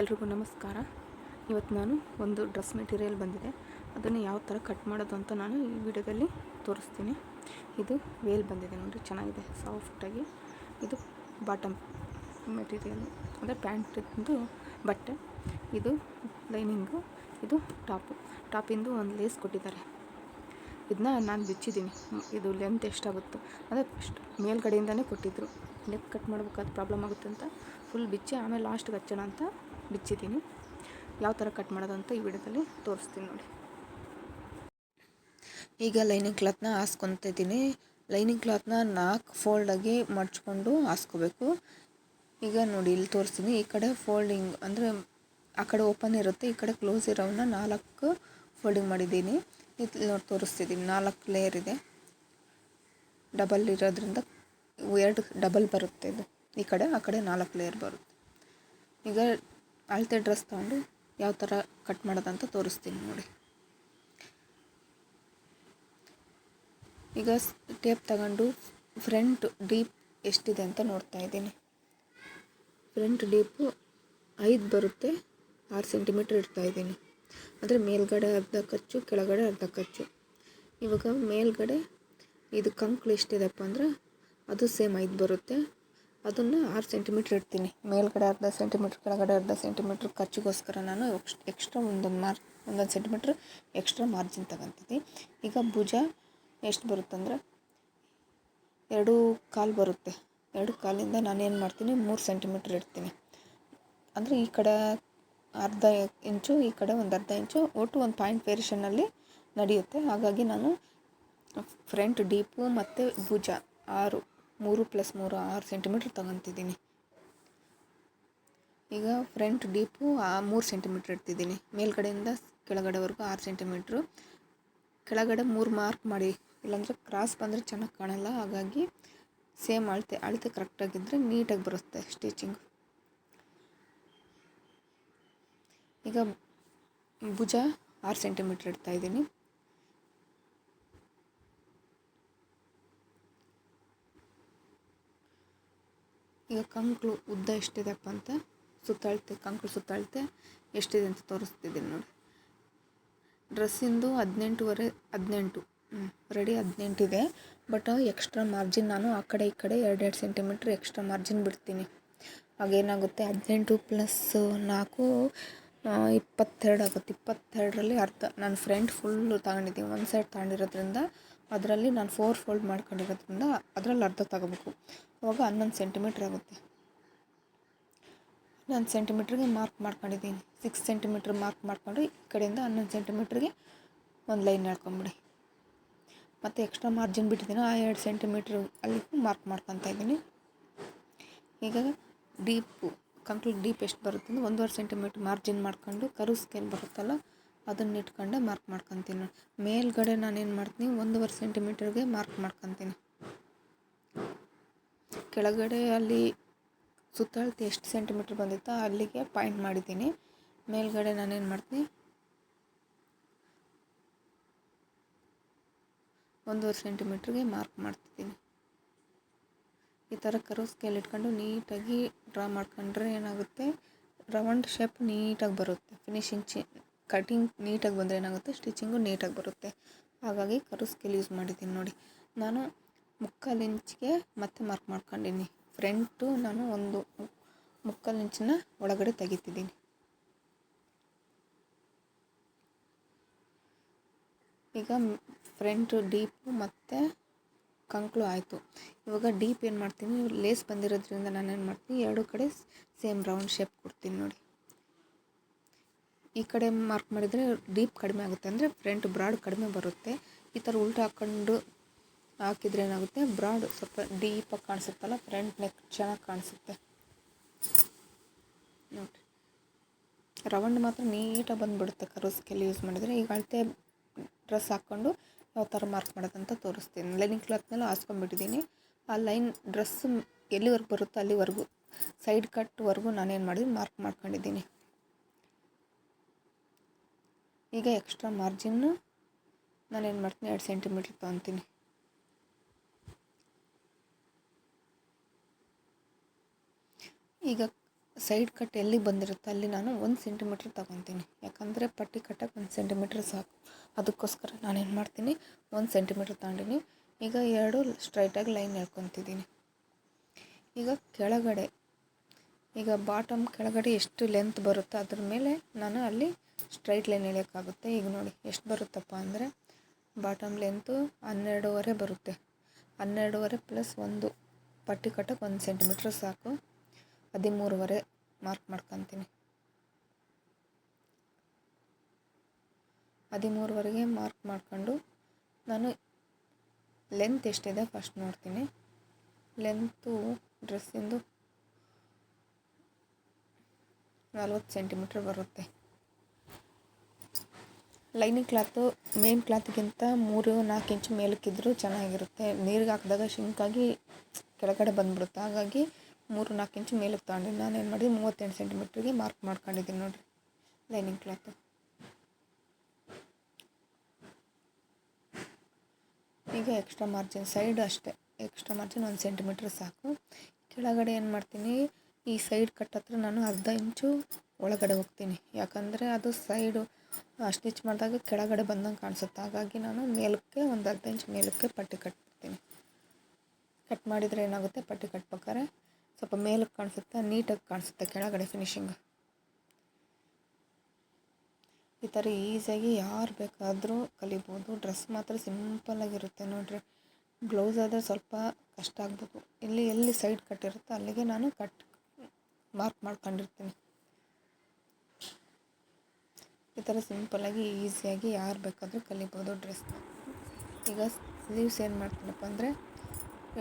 ಎಲ್ರಿಗೂ ನಮಸ್ಕಾರ. ಇವತ್ತು ನಾನು ಒಂದು ಡ್ರೆಸ್ ಮೆಟೀರಿಯಲ್ ಬಂದಿದೆ. ಅದನ್ನು ಯಾವ ಥರ ಕಟ್ ಮಾಡೋದು ಅಂತ ನಾನು ಈ ವಿಡಿಯೋದಲ್ಲಿ ತೋರಿಸ್ತೀನಿ. ಇದು ವೇಲ್ ಬಂದಿದೆ ನೋಡಿ ಚೆನ್ನಾಗಿದೆ, ಸಾಫ್ಟಾಗಿ. ಇದು ಬಾಟಮ್ ಮೆಟೀರಿಯಲ್, ಅಂದರೆ ಪ್ಯಾಂಟಿಂದು ಬಟ್ಟೆ. ಇದು ಲೈನಿಂಗು, ಇದು ಟಾಪು. ಟಾಪಿಂದು ಒಂದು ಲೇಸ್ ಕೊಟ್ಟಿದ್ದಾರೆ. ಇದನ್ನ ನಾನು ಬಿಚ್ಚಿದ್ದೀನಿ. ಇದು ಲೆಂತ್ ಎಷ್ಟಾಗುತ್ತೋ, ಅಂದರೆ ಫಸ್ಟ್ ಮೇಲ್ಗಡೆಯಿಂದನೇ ಕೊಟ್ಟಿದ್ದರು ನೆಕ್ ಕಟ್ ಮಾಡ್ಬೇಕಾದ್ರೆ ಪ್ರಾಬ್ಲಮ್ ಆಗುತ್ತೆ ಅಂತ, ಫುಲ್ ಬಿಚ್ಚಿ ಆಮೇಲೆ ಲಾಸ್ಟ್ಗೆ ಹಚ್ಚೋಣ ಅಂತ ಬಿಚ್ಚಿದ್ದೀನಿ. ಯಾವ ಥರ ಕಟ್ ಮಾಡೋದು ಅಂತ ಈ ವಿಡಿಯೋದಲ್ಲಿ ತೋರಿಸ್ತೀನಿ ನೋಡಿ. ಈಗ ಲೈನಿಂಗ್ ಕ್ಲಾತ್ನ ಹಾಸ್ಕೊತ ಇದ್ದೀನಿ. ಲೈನಿಂಗ್ ಕ್ಲಾತ್ನ ನಾಲ್ಕು ಫೋಲ್ಡಾಗಿ ಮಡ್ಚ್ಕೊಂಡು ಹಾಸ್ಕೋಬೇಕು. ಈಗ ನೋಡಿ ಇಲ್ಲಿ ತೋರಿಸ್ತೀನಿ. ಈ ಕಡೆ ಫೋಲ್ಡಿಂಗ್ ಅಂದರೆ ಆ ಕಡೆ ಓಪನ್ ಇರುತ್ತೆ. ಈ ಕಡೆ ಕ್ಲೋಸ್ ಇರೋವನ್ನ ನಾಲ್ಕು ಫೋಲ್ಡಿಂಗ್ ಮಾಡಿದ್ದೀನಿ. ಇಲ್ಲಿ ನೋಡಿ ತೋರಿಸ್ತಿದ್ದೀನಿ ನಾಲ್ಕು ಲೇಯರ್ ಇದೆ. ಡಬಲ್ ಇರೋದ್ರಿಂದ ಎರಡು ಡಬಲ್ ಬರುತ್ತೆ ಇದು. ಈ ಕಡೆ, ಆ ಕಡೆ ನಾಲ್ಕು ಲೇಯರ್ ಬರುತ್ತೆ. ಈಗ ಅಳತೆ ಡ್ರೆಸ್ ತೊಗೊಂಡು ಯಾವ ಥರ ಕಟ್ ಮಾಡೋದಂತ ತೋರಿಸ್ತೀನಿ ನೋಡಿ. ಈಗ ಟೇಪ್ ತಗೊಂಡು ಫ್ರಂಟ್ ಡೀಪ್ ಎಷ್ಟಿದೆ ಅಂತ ನೋಡ್ತಾ ಇದ್ದೀನಿ. ಫ್ರಂಟ್ ಡೀಪು ಐದು ಬರುತ್ತೆ, ಆರು ಸೆಂಟಿಮೀಟ್ರ್ ಇಡ್ತಾ ಇದ್ದೀನಿ. ಅಂದರೆ ಮೇಲ್ಗಡೆ ಅರ್ಧ ಕಚ್ಚು, ಕೆಳಗಡೆ ಅರ್ಧ ಕಚ್ಚು. ಇವಾಗ ಮೇಲ್ಗಡೆ ಇದು ಕಂಕ್ಳು ಎಷ್ಟಿದೆಪ್ಪ ಅಂದ್ರೆ ಅದು ಸೇಮ್ ಐದು ಬರುತ್ತೆ ಅದನ್ನು ಆರು ಸೆಂಟಿಮೀಟ್ರ್ ಇಡ್ತೀನಿ. ಮೇಲ್ಗಡೆ ಅರ್ಧ ಸೆಂಟಿಮೀಟ್ರ್ ಕೆಳಗಡೆ ಅರ್ಧ ಸೆಂಟಿಮೀಟ್ರ್ ಖರ್ಚಿಗೋಸ್ಕರ ನಾನು ಎಕ್ಸ್ಟ್ರಾ ಒಂದೊಂದು ಮಾರ್, ಒಂದೊಂದು ಸೆಂಟಿಮೀಟ್ರ್ ಎಕ್ಸ್ಟ್ರಾ ಮಾರ್ಜಿನ್ ತಗೊತೀನಿ ಈಗ ಭುಜ ಎಷ್ಟು ಬರುತ್ತಂದ್ರೆ ಎರಡು ಕಾಲು ಬರುತ್ತೆ. ಎರಡು ಕಾಲಿಂದ ನಾನೇನು ಮಾಡ್ತೀನಿ, ಮೂರು ಸೆಂಟಿಮೀಟ್ರ್ ಇಡ್ತೀನಿ. ಅಂದರೆ ಈ ಕಡೆ ಅರ್ಧ ಇಂಚು, ಈ ಕಡೆ ಒಂದು ಅರ್ಧ ಇಂಚು, ಒಟ್ಟು ಒಂದು ಪಾಯಿಂಟ್ ವೇರಿಯೇಷನಲ್ಲಿ ನಡೆಯುತ್ತೆ. ಹಾಗಾಗಿ ನಾನು ಫ್ರಂಟ್ ಡೀಪು ಮತ್ತು ಭುಜ ಆರು ಮೂರು ಪ್ಲಸ್ ಮೂರು ಆರು ಸೆಂಟಿಮೀಟ್ರ್ ತಗೊತಿದ್ದೀನಿ. ಈಗ ಫ್ರಂಟ್ ಡೀಪು ಮೂರು ಸೆಂಟಿಮೀಟ್ರ್ ಇಡ್ತಿದ್ದೀನಿ. ಮೇಲ್ಗಡೆಯಿಂದ ಕೆಳಗಡೆವರೆಗೂ ಆರು ಸೆಂಟಿಮೀಟ್ರು ಕೆಳಗಡೆ ಮೂರು ಮಾರ್ಕ್ ಮಾಡಿ, ಇಲ್ಲಾಂದರೆ ಕ್ರಾಸ್ ಬಂದರೆ ಚೆನ್ನಾಗಿ ಕಾಣಲ್ಲ, ಹಾಗಾಗಿ ಸೇಮ್ ಅಳತೆ ಅಳತೆ ಕರೆಕ್ಟಾಗಿದ್ದರೆ ನೀಟಾಗಿ ಬರುತ್ತೆ ಸ್ಟಿಚಿಂಗ್ ಈಗ ಭುಜ ಆರು ಸೆಂಟಿಮೀಟ್ರ್ ಇಡ್ತಾ ಈಗ ಕಂಕ್ಳು ಉದ್ದ ಎಷ್ಟಿದೆಪ್ಪ ಅಂತ? ಸುತ್ತಳತೆ, ಕಂಕ್ಳು ಸುತ್ತಳತೆ ಎಷ್ಟಿದೆ ಅಂತ ತೋರಿಸ್ತಿದ್ದೀನಿ ನೋಡಿ. ಡ್ರೆಸ್ಸಿಂದು ಹದಿನೆಂಟುವರೆ, ಹದಿನೆಂಟು. ರೆಡಿ ಹದಿನೆಂಟಿದೆ. ಬಟ್ ಎಕ್ಸ್ಟ್ರಾ ಮಾರ್ಜಿನ್ ನಾನು ಆ ಕಡೆ ಈ ಕಡೆ ಎರಡೆರಡು ಸೆಂಟಿಮೀಟ್ರ್ ಎಕ್ಸ್ಟ್ರಾ ಮಾರ್ಜಿನ್ ಬಿಡ್ತೀನಿ. ಆಗೇನಾಗುತ್ತೆ ಹದಿನೆಂಟು ಪ್ಲಸ್ ನಾಲ್ಕು ಇಪ್ಪತ್ತೆರಡು ಆಗುತ್ತೆ. ಇಪ್ಪತ್ತೆರಡರಲ್ಲಿ ಅರ್ಧ. ನನ್ನ ಫ್ರೆಂಡ್ ಫುಲ್ಲು ತಗೊಂಡಿದ್ದೀನಿ. ಒಂದು ಸೈಡ್ ತಗೊಂಡಿರೋದ್ರಿಂದ ಅದರಲ್ಲಿ ನಾನು ಫೋರ್ ಫೋಲ್ಡ್ ಮಾಡ್ಕೊಂಡಿರೋದ್ರಿಂದ ಅದರಲ್ಲಿ ಅರ್ಧ ತಗೋಬೇಕು. ಅವಾಗ ಹನ್ನೊಂದು ಸೆಂಟಿಮೀಟ್ರ್ ಆಗುತ್ತೆ. ಹನ್ನೊಂದು ಸೆಂಟಿಮೀಟ್ರಿಗೆ ಮಾರ್ಕ್ ಮಾಡ್ಕೊಂಡಿದ್ದೀನಿ. ಸಿಕ್ಸ್ ಸೆಂಟಿಮೀಟ್ರ್ ಮಾರ್ಕ್ ಮಾಡ್ಕೊಂಡು ಈ ಕಡೆಯಿಂದ ಹನ್ನೊಂದು ಸೆಂಟಿಮೀಟ್ರಿಗೆ ಒಂದು ಲೈನ್ ಹೇಳ್ಕೊಂಬಿಡಿ ಮತ್ತು ಎಕ್ಸ್ಟ್ರಾ ಮಾರ್ಜಿನ್ ಬಿಟ್ಟಿದ್ದೀನಿ. ಆ ಎರಡು ಸೆಂಟಿಮೀಟ್ರ್ ಅಲ್ಲಿಗೂ ಮಾರ್ಕ್ ಮಾಡ್ಕೊತಾ ಇದ್ದೀನಿ. ಈಗ ಡೀಪು ಕಂಪ್ಲೀಟ್ ಡೀಪ್ ಎಷ್ಟು ಬರುತ್ತೆ ಅಂದ್ರೆ ಒಂದೂವರೆ ಸೆಂಟಿಮೀಟ್ರ್ ಮಾರ್ಜಿನ್ ಮಾಡ್ಕೊಂಡು ಕರು ಸ್ಕೇಲ್ ಬರುತ್ತಲ್ಲ ಅದನ್ನ ಇಟ್ಕೊಂಡು ಮಾರ್ಕ್ ಮಾಡ್ಕೊತೀನಿ ಮೇಲ್ಗಡೆ ನಾನೇನು ಮಾಡ್ತೀನಿ, ಒಂದೂವರೆ ಸೆಂಟಿಮೀಟರ್ಗೆ ಮಾರ್ಕ್ ಮಾಡ್ಕೊತೀನಿ. ಕೆಳಗಡೆ ಅಲ್ಲಿ ಸುತ್ತಳತೆ ಎಷ್ಟು ಸೆಂಟಿಮೀಟ್ರ್ ಬಂದಿತ್ತೋ ಅಲ್ಲಿಗೆ ಪಾಯಿಂಟ್ ಮಾಡಿದ್ದೀನಿ. ಮೇಲ್ಗಡೆ ನಾನೇನು ಮಾಡ್ತೀನಿ, ಒಂದೂವರೆ ಸೆಂಟಿಮೀಟ್ರಿಗೆ ಮಾರ್ಕ್ ಮಾಡ್ತಿದ್ದೀನಿ. ಈ ಥರ ಕರು ಸ್ಕೇಲ್ ಇಟ್ಕೊಂಡು ನೀಟಾಗಿ ಡ್ರಾ ಮಾಡ್ಕೊಂಡ್ರೆ ಏನಾಗುತ್ತೆ ರೌಂಡ್ ಶೇಪ್ ನೀಟಾಗಿ ಬರುತ್ತೆ ಫಿನಿಶಿಂಗ್ ಚಿ ಕಟಿಂಗ್ ನೀಟಾಗಿ ಬಂದರೆ ಏನಾಗುತ್ತೆ? ಸ್ಟಿಚಿಂಗು ನೀಟಾಗಿ ಬರುತ್ತೆ. ಹಾಗಾಗಿ ಕರು ಸ್ಕೇಲ್ ಯೂಸ್ ಮಾಡಿದ್ದೀನಿ ನೋಡಿ. ನಾನು ಮುಕ್ಕಾಲು ಇಂಚಿಗೆ ಮತ್ತೆ ಮಾರ್ಕ್ ಮಾಡ್ಕೊಂಡಿನಿ ಫ್ರಂಟು ನಾನು ಒಂದು ಮುಕ್ಕಾಲು ಇಂಚನ್ನ ಒಳಗಡೆ ತೆಗಿತಿದ್ದೀನಿ. ಈಗ ಫ್ರಂಟು ಡೀಪು ಮತ್ತು ಕಂಕ್ಳು ಆಯಿತು. ಇವಾಗ ಡೀಪ್ ಏನು ಮಾಡ್ತೀನಿ ಲೇಸ್ ಬಂದಿರೋದ್ರಿಂದ ನಾನು ಏನು ಮಾಡ್ತೀನಿ ಎರಡು ಕಡೆ ಸೇಮ್ ರೌಂಡ್ ಶೇಪ್ ಕೊಡ್ತೀನಿ ನೋಡಿ. ಈ ಕಡೆ ಮಾರ್ಕ್ ಮಾಡಿದರೆ ಡೀಪ್ ಕಡಿಮೆ ಆಗುತ್ತೆ. ಅಂದರೆ ಫ್ರಂಟ್ ಬ್ರಾಡ್ ಕಡಿಮೆ ಬರುತ್ತೆ. ಈ ಥರ ಉಲ್ಟ ಹಾಕ್ಕೊಂಡು ಹಾಕಿದ್ರೆ ಏನಾಗುತ್ತೆ? ಬ್ರಾಡ್ ಸ್ವಲ್ಪ ಡೀಪಾಗಿ ಕಾಣಿಸುತ್ತಲ್ಲ ಫ್ರಂಟ್ ನೆಕ್ ಚೆನ್ನಾಗಿ ಕಾಣಿಸುತ್ತೆ. ನೋಡಿ ರೌಂಡ್ ಮಾತ್ರ ನೀಟಾಗಿ ಬಂದುಬಿಡುತ್ತೆ ಕರು ಸ್ಕೇಲ್ ಯೂಸ್ ಮಾಡಿದರೆ. ಈಗ ಅಳತೆ ಡ್ರೆಸ್ ಹಾಕ್ಕೊಂಡು ಯಾವ ಥರ ಮಾರ್ಕ್ ಮಾಡೋದಂತ ತೋರಿಸ್ತೀನಿ. ಲೈನಿಂಗ್ ಕ್ಲಾತ್ ಮೇಲೆ ಹಾಸ್ಕೊಂಡ್ಬಿಟ್ಟಿದ್ದೀನಿ ಆ ಲೈನ್ ಡ್ರೆಸ್ ಎಲ್ಲಿವರೆಗೂ ಬರುತ್ತೋ ಅಲ್ಲಿವರೆಗೂ ಸೈಡ್ ಕಟ್ವರೆಗೂ ನಾನೇನು ಮಾಡಿದ್ದೀನಿ ಮಾರ್ಕ್ ಮಾಡ್ಕೊಂಡಿದ್ದೀನಿ ಈಗ ಎಕ್ಸ್ಟ್ರಾ ಮಾರ್ಜಿನ್ನು ನಾನೇನು ಮಾಡ್ತೀನಿ? ಎರಡು ಸೆಂಟಿಮೀಟ್ರ್ ತೊಗೊತೀನಿ. ಈಗ ಸೈಡ್ ಕಟ್ ಎಲ್ಲಿ ಬಂದಿರುತ್ತೆ? ಅಲ್ಲಿ ನಾನು ಒಂದು ಸೆಂಟಿಮೀಟ್ರ್ ತಗೊತೀನಿ. ಯಾಕಂದರೆ ಪಟ್ಟಿ ಕಟ್ಟಕ್ಕೆ ಒಂದು ಸೆಂಟಿಮೀಟ್ರ್ ಸಾಕು. ಅದಕ್ಕೋಸ್ಕರ ನಾನೇನು ಮಾಡ್ತೀನಿ? ಒಂದು ಸೆಂಟಿಮೀಟ್ರ್ ತಗೊಂಡಿನಿ. ಈಗ ಎರಡು ಸ್ಟ್ರೈಟಾಗಿ ಲೈನ್ ಎಳ್ಕೊತಿದ್ದೀನಿ. ಈಗ ಕೆಳಗಡೆ ಈಗ ಬಾಟಮ್ ಕೆಳಗಡೆ ಎಷ್ಟು ಲೆಂತ್ ಬರುತ್ತೋ ಅದ್ರ ಮೇಲೆ ನಾನು ಅಲ್ಲಿ ಸ್ಟ್ರೈಟ್ ಲೈನ್ ಎಳೆಯೋಕ್ಕಾಗುತ್ತೆ. ಈಗ ನೋಡಿ ಎಷ್ಟು ಬರುತ್ತಪ್ಪ ಅಂದರೆ ಬಾಟಮ್ ಲೆಂತು ಹನ್ನೆರಡೂವರೆ ಬರುತ್ತೆ. ಹನ್ನೆರಡೂವರೆ ಪ್ಲಸ್ ಒಂದು ಪಟ್ಟಿ ಕಟ್ಟಕ್ಕೆ ಒಂದು ಸೆಂಟಿಮೀಟ್ರ್ ಸಾಕು. ಹದಿಮೂರುವರೆ ಮಾರ್ಕ್ ಮಾಡ್ಕೊತೀನಿ. ಹದಿಮೂರುವರೆಗೆ ಮಾರ್ಕ್ ಮಾಡ್ಕೊಂಡು ನಾನು ಲೆಂತ್ ಎಷ್ಟಿದೆ ಫಸ್ಟ್ ನೋಡ್ತೀನಿ. ಲೆಂತು ಡ್ರೆಸ್ಸಿಂದು ನಲ್ವತ್ತು ಸೆಂಟಿಮೀಟ್ರ್ ಬರುತ್ತೆ. ಲೈನಿಂಗ್ ಕ್ಲಾತು ಮೇನ್ ಕ್ಲಾತ್ಗಿಂತ ಮೂರು, ನಾಲ್ಕು ಇಂಚು ಮೇಲಕ್ಕಿದ್ರೂ ಚೆನ್ನಾಗಿರುತ್ತೆ. ನೀರಿಗೆ ಹಾಕಿದಾಗ ಶಿಂಕಾಗಿ ಕೆಳಗಡೆ ಬಂದ್ಬಿಡುತ್ತೆ. ಹಾಗಾಗಿ ಮೂರು, ನಾಲ್ಕು ಇಂಚು ಮೇಲಕ್ಕೆ ತಗೊಂಡೆ. ನಾನು ಏನು ಮಾಡಿದೆ? ಮೂವತ್ತೆಂಟು ಸೆಂಟಿಮೀಟ್ರಿಗೆ ಮಾರ್ಕ್ ಮಾಡ್ಕೊಂಡಿದ್ದೀನಿ ನೋಡಿರಿ ಲೈನಿಂಗ್ ಕ್ಲಾತು ಈಗ ಎಕ್ಸ್ಟ್ರಾ ಮಾರ್ಜಿನ್ ಸೈಡ್ ಅಷ್ಟೇ. ಎಕ್ಸ್ಟ್ರಾ ಮಾರ್ಜಿನ್ ಒಂದು ಸೆಂಟಿಮೀಟ್ರ್ ಸಾಕು. ಕೆಳಗಡೆ ಏನು ಮಾಡ್ತೀನಿ? ಈ ಸೈಡ್ ಕಟ್ ಹತ್ರ ನಾನು ಅರ್ಧ ಇಂಚು ಒಳಗಡೆ ಹೋಗ್ತೀನಿ. ಯಾಕಂದರೆ ಅದು ಸೈಡು ಸ್ಟಿಚ್ ಮಾಡಿದಾಗ ಕೆಳಗಡೆ ಬಂದಂಗೆ ಕಾಣಿಸುತ್ತೆ. ಹಾಗಾಗಿ ನಾನು ಮೇಲಕ್ಕೆ ಒಂದು ಅರ್ಧ ಇಂಚು ಮೇಲಕ್ಕೆ ಪಟ್ಟಿ ಕಟ್ತೀನಿ. ಕಟ್ ಮಾಡಿದರೆ ಏನಾಗುತ್ತೆ? ಪಟ್ಟಿ ಕಟ್ಬೇಕಾದ್ರೆ ಸ್ವಲ್ಪ ಮೇಲಕ್ಕೆ ಕಾಣಿಸುತ್ತೆ, ನೀಟಾಗಿ ಕಾಣಿಸುತ್ತೆ ಕೆಳಗಡೆ ಫಿನಿಶಿಂಗ್ ಈ ಥರ ಈಸಿಯಾಗಿ ಯಾರು ಬೇಕಾದರೂ ಕಲಿಬೋದು. ಡ್ರೆಸ್ ಮಾತ್ರ ಸಿಂಪಲ್ಲಾಗಿರುತ್ತೆ ನೋಡಿರಿ. ಬ್ಲೌಸ್ ಆದರೆ ಸ್ವಲ್ಪ ಕಷ್ಟ ಆಗ್ಬೋದು. ಇಲ್ಲಿ ಎಲ್ಲಿ ಸೈಡ್ ಕಟ್ಟಿರುತ್ತೋ ಅಲ್ಲಿಗೆ ನಾನು ಕಟ್ ಮಾರ್ಕ್ ಮಾಡ್ಕೊಂಡಿರ್ತೀನಿ. ಈ ಥರ ಸಿಂಪಲ್ಲಾಗಿ ಈಸಿಯಾಗಿ ಯಾರು ಬೇಕಾದರೂ ಕಲಿಬೋದು ಡ್ರೆಸ್. ಈಗ ಸ್ಲೀವ್ಸ್ ಏನು ಮಾಡ್ತೀನಪ್ಪ ಅಂದರೆ,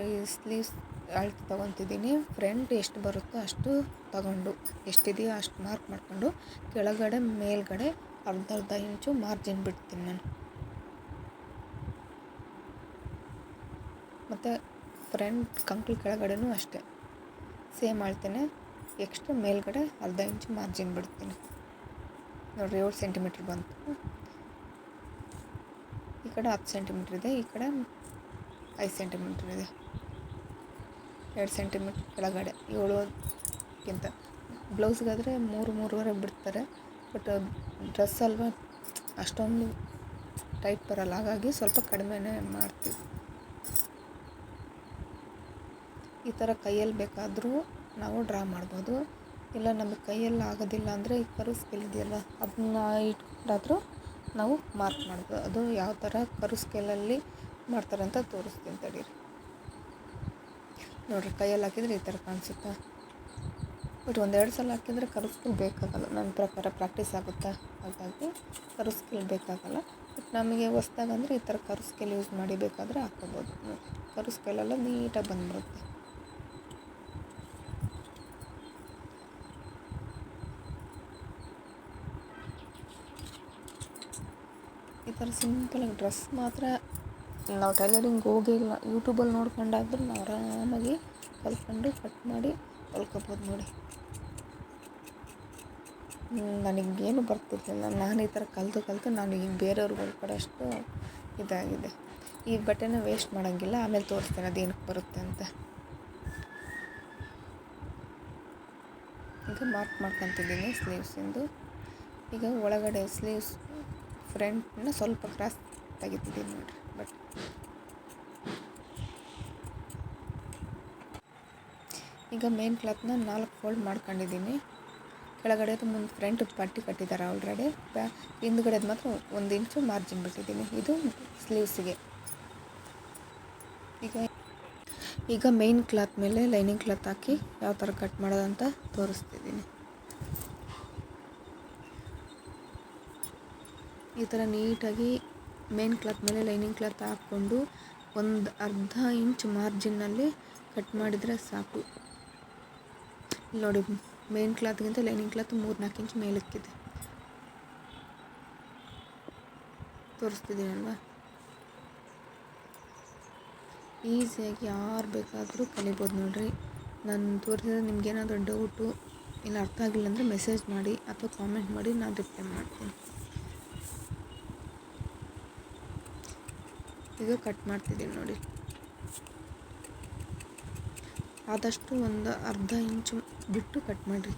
ಈ ಸ್ಲೀವ್ಸ್ ಅಳ್ತು ತೊಗೊತಿದ್ದೀನಿ. ಫ್ರಂಟ್ ಎಷ್ಟು ಬರುತ್ತೋ ಅಷ್ಟು ತಗೊಂಡು, ಎಷ್ಟಿದೆಯೋ ಅಷ್ಟು ಮಾರ್ಕ್ ಮಾಡಿಕೊಂಡು, ಕೆಳಗಡೆ, ಮೇಲ್ಗಡೆ ಅರ್ಧ ಅರ್ಧ ಇಂಚು ಮಾರ್ಜಿನ್ ಬಿಡ್ತೀನಿ ನಾನು. ಮತ್ತು ಫ್ರಂಟ್ ಕಂಕ್ಳು ಕೆಳಗಡೆನೂ ಅಷ್ಟೇ. ಸೇಮ್ ಅಳ್ತೇನೆ ಎಕ್ಸ್ಟ್ರಾ ಮೇಲ್ಗಡೆ ಅರ್ಧ ಇಂಚು ಮಾರ್ಜಿನ್ ಬಿಡ್ತೀನಿ. ನೋಡಿರಿ ಏಳು ಸೆಂಟಿಮೀಟ್ರ್ ಬಂತು. ಈ ಕಡೆ ಹತ್ತು ಸೆಂಟಿಮೀಟ್ರ್ ಇದೆ, ಈ ಕಡೆ ಐದು ಸೆಂಟಿಮೀಟ್ರ್ ಇದೆ. ಎರಡು ಸೆಂಟಿಮೀಟ್ರ್ ಕೆಳಗಡೆ, ಏಳುಕ್ಕಿಂತ. ಬ್ಲೌಸ್ಗಾದರೆ ಮೂರು, ಮೂರುವರೆ ಬಿಡ್ತಾರೆ. ಬಟ್ ಡ್ರೆಸ್ ಅಲ್ವಾ, ಅಷ್ಟೊಂದು ಟೈಟ್ ಬರಲ್ಲ. ಹಾಗಾಗಿ ಸ್ವಲ್ಪ ಕಡಿಮೆನೇ ಮಾಡ್ತೀವಿ. ಈ ಥರ ಕೈಯಲ್ಲಿ ಬೇಕಾದರೂ ನಾವು ಡ್ರಾ ಮಾಡ್ಬೋದು. ಇಲ್ಲ ನಮಗೆ ಕೈಯಲ್ಲಿ ಆಗೋದಿಲ್ಲ ಅಂದರೆ ಈ ಕರು ಸ್ಕೇಲ್ ಇದೆಯಲ್ಲ ಅದನ್ನ ಇಟ್ಕೊಂಡಾದರೂ ನಾವು ಮಾರ್ಕ್ ಮಾಡ್ಬೋದು. ಅದು ಯಾವ ಥರ ಕರು ಸ್ಕೇಲಲ್ಲಿ ಮಾಡ್ತಾರೆ ಅಂತ ತೋರಿಸ್ತೀನಿ ತಡೀರಿ. ನೋಡಿರಿ, ಕೈಯಲ್ಲಿ ಹಾಕಿದರೆ ಈ ಥರ ಕಾಣಿಸುತ್ತಾ? ಬಟ್ ಒಂದೆರಡು ಸಲ ಹಾಕಿದರೆ ಕರು ಸ್ಕೇಲ್ ಬೇಕಾಗಲ್ಲ. ನನ್ನ ಪ್ರಕಾರ ಪ್ರಾಕ್ಟೀಸ್ ಆಗುತ್ತಾ? ಹಾಗಾಗಿ ಕರು ಸ್ಕೇಲ್ ಬೇಕಾಗಲ್ಲ. ಬಟ್ ನಮಗೆ ಹೊಸ್ದಾಗಿ ಅಂದರೆ ಈ ಥರ ಕರು ಸ್ಕೇಲ್ ಯೂಸ್ ಮಾಡಿ ಬೇಕಾದರೆ ಹಾಕೋಬೋದು ಕರು ಸ್ಕೇಲೆಲ್ಲ ನೀಟಾಗಿ ಬಂದ್ಬಿಡುತ್ತೆ. ಥರ ಸಿಂಪಲಾಗಿ ಡ್ರೆಸ್ ಮಾತ್ರ. ನಾವು ಟೈಲರಿಂಗ್ ಹೋಗೇ ಇಲ್ಲ ಯೂಟ್ಯೂಬಲ್ಲಿ ನೋಡ್ಕೊಂಡಾದ್ರೂ ನಾವು ಆರಾಮಾಗಿ ಕಲ್ತ್ಕೊಂಡು ಕಟ್ ಮಾಡಿ ಹೊಲ್ಕೊಬೋದು ನೋಡಿ. ನನಗೇನು ಬರ್ತಿರ್ಲಿಲ್ಲ. ನಾನು ಈ ಥರ ಕಲಿತು ಕಲಿತು ನಾನು ಈಗ ಬೇರೆಯವ್ರಿಗೆ ಹೊಲ್ಕೊಡೋ ಅಷ್ಟು ಇದಾಗಿದೆ. ಈ ಬಟ್ಟೆನ ವೇಸ್ಟ್ ಮಾಡೋಂಗಿಲ್ಲ. ಆಮೇಲೆ ತೋರಿಸ್ತೇನೆ ಅದೇನಕ್ಕೆ ಬರುತ್ತೆ ಅಂತ. ಈಗ ಮಾರ್ಕ್ ಮಾಡ್ಕೊತಿದ್ದೀನಿ ಸ್ಲೀವ್ಸಿಂದು ಈಗ ಒಳಗಡೆ ಸ್ಲೀವ್ಸ್ ಫ್ರಂಟ್ನ ಸ್ವಲ್ಪ ಕ್ರಾಸ್ ತೆಗಿತಿದ್ದೀನಿ ನೋಡಿರಿ ಬಟ್ ಈಗ ಮೇನ್ ಕ್ಲಾತ್ನ ನಾಲ್ಕು ಫೋಲ್ಡ್ ಮಾಡ್ಕೊಂಡಿದ್ದೀನಿ. ಕೆಳಗಡೆ ಮುಂದೆ ಫ್ರಂಟ್ ಪಟ್ಟಿ ಕಟ್ಟಿದ್ದಾರೆ ಆಲ್ರೆಡಿ ಬ್ಯಾ ಹಿಂದ್ಗಡೆದು ಮಾತ್ರ ಒಂದು ಇಂಚು ಮಾರ್ಜಿನ್ ಬಿಟ್ಟಿದ್ದೀನಿ. ಇದು ಸ್ಲೀವ್ಸಿಗೆ ಈಗ ಈಗ ಮೇನ್ ಕ್ಲಾತ್ ಮೇಲೆ ಲೈನಿಂಗ್ ಕ್ಲಾತ್ ಹಾಕಿ ಯಾವ ಥರ ಕಟ್ ಮಾಡೋದಂತ ತೋರಿಸ್ತಿದ್ದೀನಿ. ಈ ಥರ ನೀಟಾಗಿ ಮೇನ್ ಕ್ಲಾತ್ ಮೇಲೆ ಲೈನಿಂಗ್ ಕ್ಲಾತ್ ಹಾಕ್ಕೊಂಡು ಒಂದು ಅರ್ಧ ಇಂಚ್ ಮಾರ್ಜಿನ್ನಲ್ಲಿ ಕಟ್ ಮಾಡಿದರೆ ಸಾಕು. ಇಲ್ಲಿ ನೋಡಿ, ಮೇನ್ ಕ್ಲಾತ್ಗಿಂತ ಲೈನಿಂಗ್ ಕ್ಲಾತ್ ಮೂರು ನಾಲ್ಕು ಇಂಚ್ ಮೇಲಕ್ಕಿದೆ. ತೋರಿಸ್ತಿದ್ದೀನಲ್ವಾ? ಈಸಿಯಾಗಿ ಯಾರು ಬೇಕಾದರೂ ಕಲಿಬೋದು ನೋಡಿರಿ. ನಾನು ತೋರಿಸಿದ್ರೆ ನಿಮ್ಗೇನಾದರೂ ಡೌಟು ಇಲ್ಲ ಅರ್ಥ ಆಗಿಲ್ಲ ಅಂದರೆ ಮೆಸೇಜ್ ಮಾಡಿ ಅಥವಾ ಕಾಮೆಂಟ್ ಮಾಡಿ, ನಾನು ರಿಪ್ಲೈ ಮಾಡ್ತೀನಿ. ಈಗ ಕಟ್ ಮಾಡ್ತಿದ್ದೀನಿ ನೋಡಿ. ಆದಷ್ಟು ಒಂದು ಅರ್ಧ ಇಂಚು ಬಿಟ್ಟು ಕಟ್ ಮಾಡಿರಿ.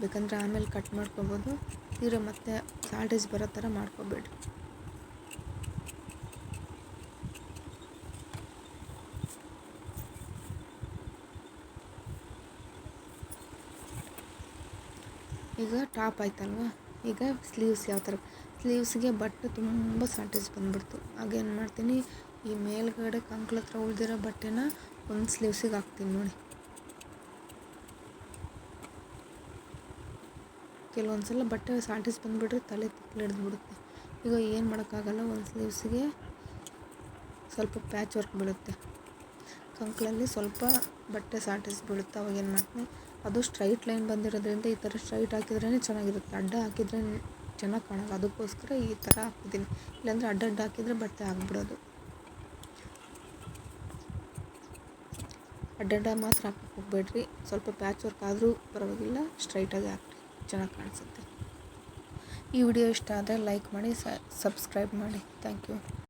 ಬೇಕಂದರೆ ಆಮೇಲೆ ಕಟ್ ಮಾಡ್ಕೊಬೋದು. ಇದ್ರೆ ಮತ್ತೆ ಸಾಲ್ಟೇಜ್ ಬರೋ ಥರ ಮಾಡ್ಕೋಬೇಡಿ ಈಗ ಟಾಪ್ ಆಯ್ತಲ್ವ? ಈಗ ಸ್ಲೀವ್ಸ್ ಯಾವ ಥರ ಸ್ಲೀವ್ಸ್ಗೆ ಬಟ್ಟೆ ತುಂಬ ಸಾಟೇಜ್ ಬಂದುಬಿಡ್ತು. ಹಾಗೇನು ಮಾಡ್ತೀನಿ, ಈ ಮೇಲ್ಗಡೆ ಕಂಕ್ಳ ಹತ್ರ ಉಳಿದಿರೋ ಬಟ್ಟೆನ ಒಂದು ಸ್ಲೀವ್ಸಿಗೆ ಹಾಕ್ತೀನಿ ನೋಡಿ. ಕೆಲವೊಂದು ಸಲ ಬಟ್ಟೆ ಸಾಲ್ಟೇಜ್ ಬಂದುಬಿಟ್ರೆ ತಲೆ ಹಿಡಿದ್ಬಿಡುತ್ತೆ. ಈಗ ಏನು ಮಾಡೋಕ್ಕಾಗಲ್ಲ, ಒಂದು ಸ್ಲೀವ್ಸಿಗೆ ಸ್ವಲ್ಪ ಪ್ಯಾಚ್ ವರ್ಕ್ ಬೀಳುತ್ತೆ. ಕಂಕ್ಳಲ್ಲಿ ಸ್ವಲ್ಪ ಬಟ್ಟೆ ಸಾಲ್ಟೇಜ್ ಬೀಳುತ್ತೆ. ಅವಾಗ ಏನು ಮಾಡ್ತೀನಿ, ಅದು ಸ್ಟ್ರೈಟ್ ಲೈನ್ ಬಂದಿರೋದ್ರಿಂದ ಈ ಥರ ಸ್ಟ್ರೈಟ್ ಹಾಕಿದ್ರೇ ಚೆನ್ನಾಗಿರುತ್ತೆ. ಅಡ್ಡ ಹಾಕಿದ್ರೆ ಚೆನ್ನಾಗಿ ಕಾಣಲ್ಲ. ಅದಕ್ಕೋಸ್ಕರ ಈ ಥರ ಹಾಕಿದ್ದೀನಿ. ಇಲ್ಲಾಂದರೆ ಅಡ್ಡ ಅಡ್ಡ ಹಾಕಿದರೆ ಬಟ್ಟೆ ಆಗಿಬಿಡೋದು. ಅಡ್ಡಡ್ಡ ಮಾತ್ರ ಹಾಕಕ್ಕೆ ಹೋಗಬೇಡ್ರಿ. ಸ್ವಲ್ಪ ಪ್ಯಾಚ್ ವರ್ಕ್ ಆದರೂ ಪರವಾಗಿಲ್ಲ ಸ್ಟ್ರೈಟಾಗಿ ಹಾಕ್ರಿ. ಚೆನ್ನಾಗಿ ಕಾಣಿಸುತ್ತೆ. ಈ ವಿಡಿಯೋ ಇಷ್ಟ ಆದರೆ ಲೈಕ್ ಮಾಡಿ ಸಬ್ಸ್ಕ್ರೈಬ್ ಮಾಡಿ. Thank you.